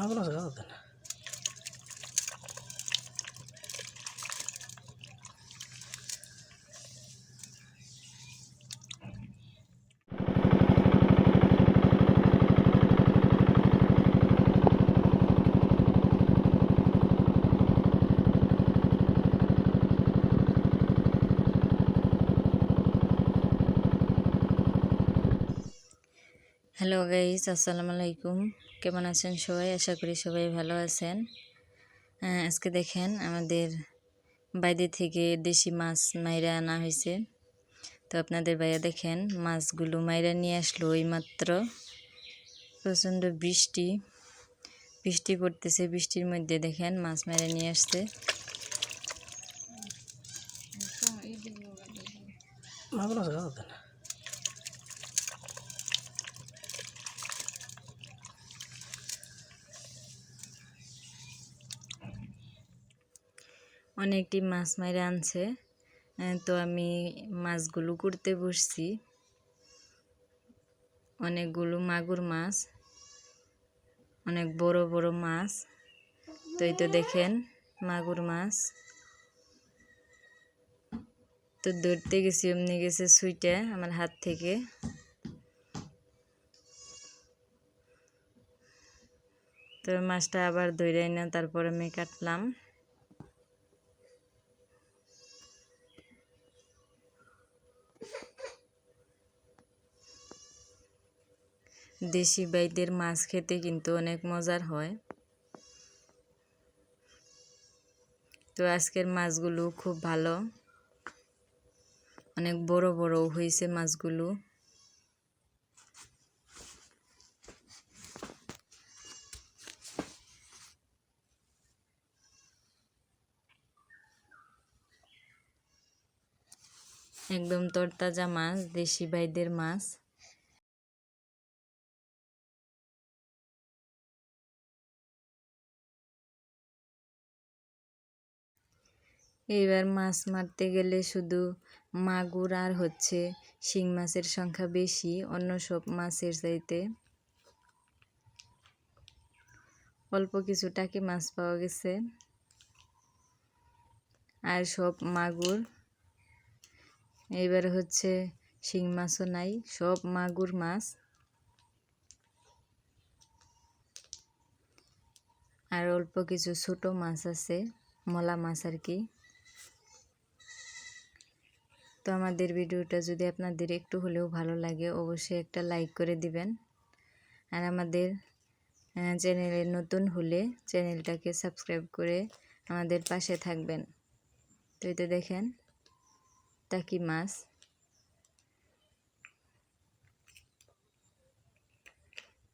মাগুলো আছে কথা না হ্যালো গাইস আসসালামু আলাইকুম কেমন আছেন সবাই? আশা করি সবাই ভালো আছেন। আজকে দেখেন আমাদের বাইরে থেকে দেশি মাছ মাইরা আনা হয়েছে। তো আপনাদের ভাইয়া দেখেন, মাছগুলো মাইরা নিয়ে আসলো ওই মাত্র প্রচণ্ড বৃষ্টি। বৃষ্টি পড়তেছে, বৃষ্টির মধ্যে দেখেন মাছ মাইরা নিয়ে আসছে। মাগুলো অনেকটি মাছ মাইরে আনছে। তো আমি মাছগুলো করতে বসছি। অনেকগুলো মাগুর মাছ, অনেক বড় বড় মাছ। তো এই তো দেখেন মাগুর মাছ। তো ধরতে গেছি, অমনি গেছে সুইটা আমার হাত থেকে। তো মাছটা আবার ধরে না, তারপর আমি কাটলাম। দেশি বাইদের মাছ খেতে কিন্তু অনেক মজার হয়। তো আজকের মাছগুলো খুব ভালো। অনেক বড় বড় হয়েছে মাছগুলো। একদম তরতাজা মাছ, দেশি বাইদের মাছ। এইবার মাছ মারতে গেলে শুধু মাগুর আর হচ্ছে শিং মাছের সংখ্যা বেশি, অন্য সব মাছের চাইতে। অল্প কিছু টাকি মাছ পাওয়া গেছে। আর সব মাগুর, এইবার হচ্ছে শিং মাছও নাই, সব মাগুর মাছ। আর অল্প কিছু ছোট মাছ আছে, মলা মাছ আর কি। তো আমাদের ভিডিওটা যদি আপনাদের একটু হলেও ভালো লাগে, অবশ্যই একটা লাইক করে দিবেন। আর আমাদের চ্যানেলে নতুন হলে চ্যানেলটাকে সাবস্ক্রাইব করে আমাদের পাশে থাকবেন। তো এতে দেখেন, টাকি মাছ।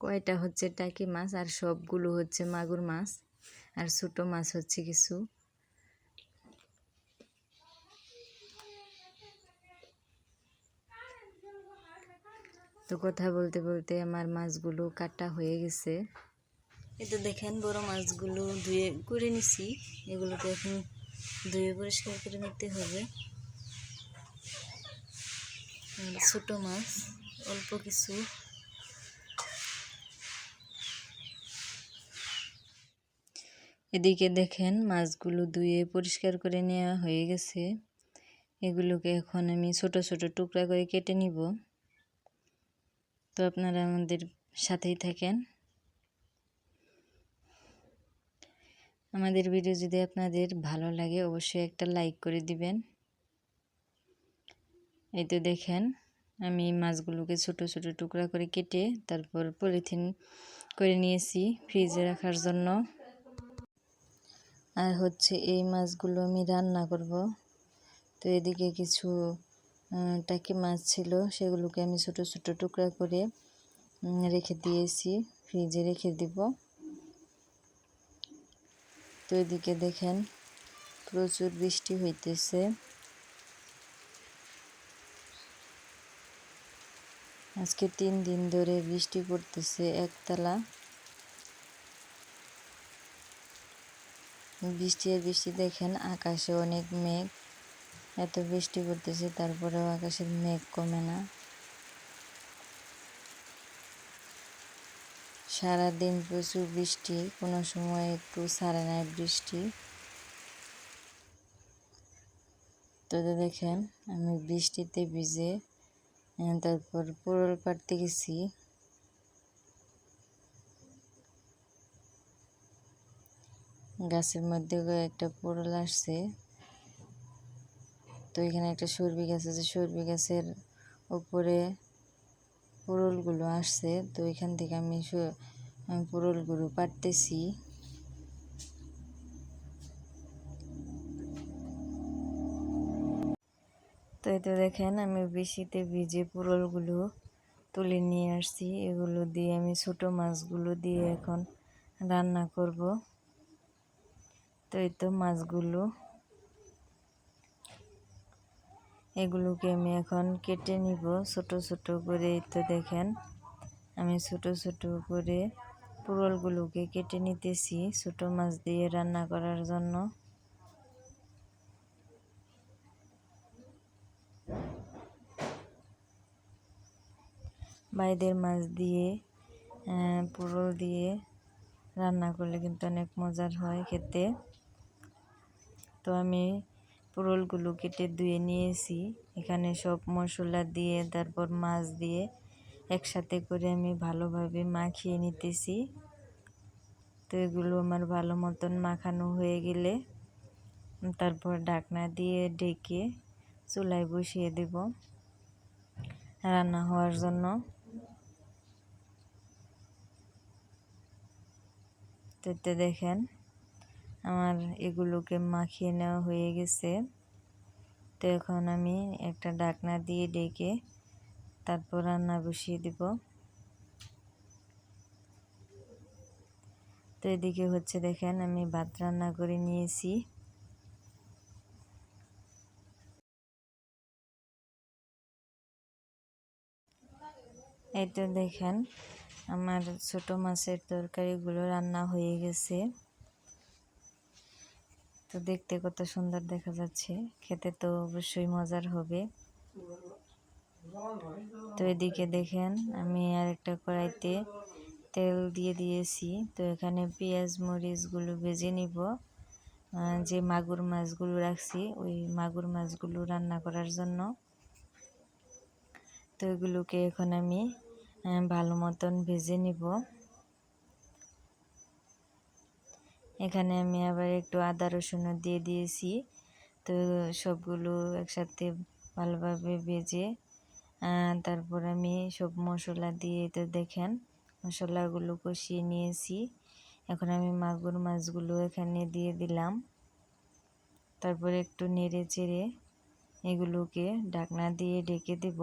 কয়টা হচ্ছে টাকি মাছ, আর সবগুলো হচ্ছে মাগুর মাছ, আর ছোটো মাছ হচ্ছে কিছু। তো কথা বলতে বলতে আমার মাছগুলো কাটা হয়ে গেছে। এটা দেখেন বড় মাছগুলো ধুয়ে করে নিছি। এগুলোকে এখন ধুয়ে পরিষ্কার করে নিতে হবে। ছোট মাছ, অল্প কিছু। এদিকে দেখেন মাছগুলো ধুয়ে পরিষ্কার করে নেওয়া হয়ে গেছে। এগুলোকে এখন আমি ছোট ছোট টুকরা করে কেটে নিব। তো আপনারা আমাদের সাথেই থাকেন। আমাদের ভিডিও যদি আপনাদের ভালো লাগে, অবশ্যই একটা লাইক করে দিবেন। এই তো দেখেন, আমি মাছগুলোকে ছোট ছোট টুকরা করে কেটে তারপর পলিথিন করে নিয়েছি ফ্রিজে রাখার জন্য। আর হচ্ছে এই মাছগুলো আমি রান্না করব। তো এদিকে কিছু টাকি মাছ ছিল, সেগুলোকে আমি ছোট ছোট টুকরা করে রেখে দিয়েছি, ফ্রিজে রেখে দিব। তো এদিকে দেখেন, প্রচুর বৃষ্টি হইতেছে। আজকে তিন দিন ধরে বৃষ্টি পড়তেছে একতলা। বৃষ্টি আর বৃষ্টি দেখেন, আকাশে অনেক মেঘ। এত বৃষ্টি পড়তেছে, তারপরেও আকাশের মেঘ কমে না। সারাদিন প্রচুর বৃষ্টি, কোনো সময় একটু সারে নাই বৃষ্টি। তো দেখেন, আমি বৃষ্টিতে ভিজে তারপর পুরল পাড়তে গেছি গাছের মধ্যে একটা পোড়ল আসছে। এখানে একটা সর্বি গাছ আছে, সর্বি গাছের উপরে পোড়লগুলো আসছে। তো এখান থেকে আমি পোড়লগুলো পাড়তেছি। তো এই তো দেখেন, আমি বৃষ্টিতে ভিজে পোড়লগুলো তুলে নিয়ে আসছি। এগুলো দিয়ে আমি ছোট মাছগুলো দিয়ে এখন রান্না করব। তো এই তো মাছগুলো এগুলোকে আমি এখন কেটে নিব, ছোট ছোট করে তো দেখেন। আমি ছোট ছোট করে পোড়লগুলোকে কেটে নিতেছি, ছোট মাছ দিয়ে রান্না করার জন্য। বাইদের মাছ দিয়ে পোড়ল দিয়ে রান্না করলে কিন্তু অনেক মজার হয় খেতে। তো আমি পোড়লগুলো কেটে ধুয়ে নিয়েছি। এখানে সব মশলা দিয়ে, তারপর মাছ দিয়ে একসাথে করে আমি ভালোভাবে মাখিয়ে নিতেছি। তো এগুলো আমার ভালো মতন মাখানো হয়ে গেলে তারপর ঢাকনা দিয়ে ঢেকে চুলায় বসিয়ে দেব রান্না হওয়ার জন্য। তো দেখেন আমার এগুলোকে মাখিয়ে নেওয়া হয়ে গেছে। তো এখন আমি একটা ডাকনা দিয়ে ডেকে তারপর রান্না বসিয়ে দিব। তো এদিকে হচ্ছে দেখেন, আমি ভাত রান্না করে নিয়েছি। এই তো দেখেন, আমার ছোট মাছের তরকারিগুলো রান্না হয়ে গেছে। তো দেখতে কত সুন্দর দেখা যাচ্ছে। খেতে তো অবশ্যই মজার হবে। তো এদিকে দেখেন, আমি আর একটা কড়াইতে তেল দিয়ে দিয়েছি। তো এখানে পেঁয়াজ মরিচগুলো ভেজে নিব। যে মাগুর মাছগুলো রাখছি, ওই মাগুর মাছগুলো রান্না করার জন্য। তো এগুলোকে এখন আমি ভালো মতন ভেজে নিব। এখানে আমি আবার একটু আদা, রসুনও দিয়ে দিয়েছি। তো সবগুলো একসাথে ভালোভাবে ভেজে তারপর আমি সব মশলা দিয়ে, তো দেখেন মশলাগুলো কষিয়ে নিয়েছি। এখন আমি মাগুর মাছগুলো এখানে দিয়ে দিলাম। তারপর একটু নেড়ে চেড়ে এগুলোকে ঢাকনা দিয়ে ঢেকে দেব,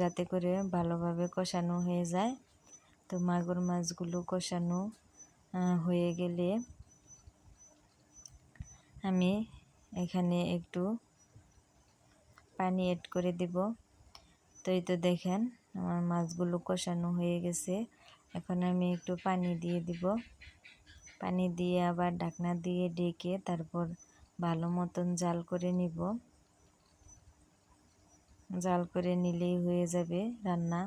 যাতে করে ভালোভাবে কষানো হয়ে যায়। তো মাগুর মাছগুলো কষানো হয়ে গেলে আমি এখানে একটু পানি অ্যাড করে দেব। তো এই তো দেখেন আমার মাছগুলো কষানো হয়ে গেছে। এখন আমি একটু পানি দিয়ে দিব। পানি দিয়ে আবার ঢাকনা দিয়ে ডেকে তারপর ভালো মতন জাল করে নিব। জাল করে নিলেই হয়ে যাবে রান্না।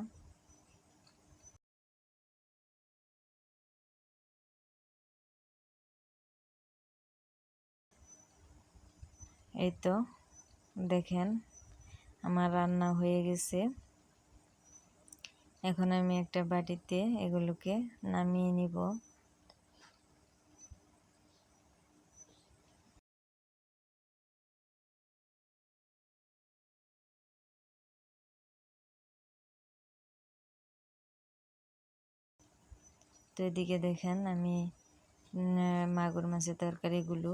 এই তো, দেখেন আমার রান্না হয়ে গেছে। এখন আমি একটা বাটিতে এগুলোকে নামিয়ে নিব। তো এদিকে দেখেন আমি মাগুর মাছের তরকারিগুলো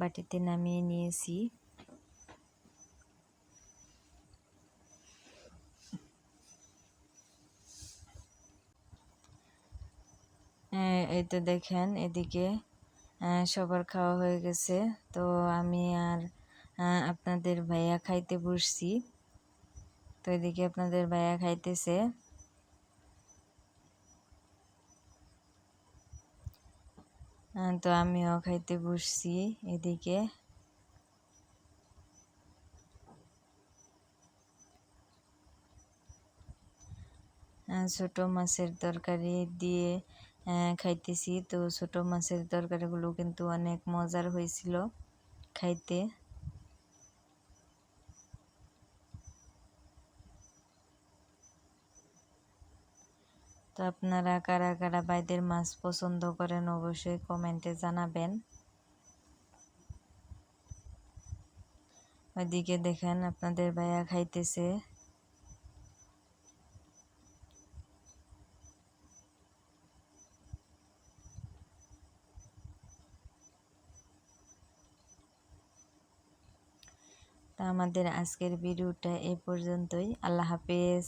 বাটিতে নামিয়ে নিয়েছি। এই তো দেখেন এদিকে সবার খাওয়া হয়ে গেছে। তো আমি আর আপনাদের ভাইয়া খাইতে বসছি। তো এদিকে আপনাদের ভাইয়া খাইতেছে। তো আমিও খাইতে বসছি এদিকে। ছোট মাছের তরকারি দিয়ে খাইতেছি। তো ছোট মাছের তরকারিগুলো কিন্তু অনেক মজার হয়েছিল খাইতে। তো আপনারা কারা কারা বাইদের মাছ পছন্দ করেন অবশ্যই কমেন্টে জানাবেন। ওইদিকে দেখেন আপনাদের ভাইয়া খাইতেছে। তা আমাদের আজকের ভিডিওটা এই পর্যন্তই। আল্লাহ হাফেজ।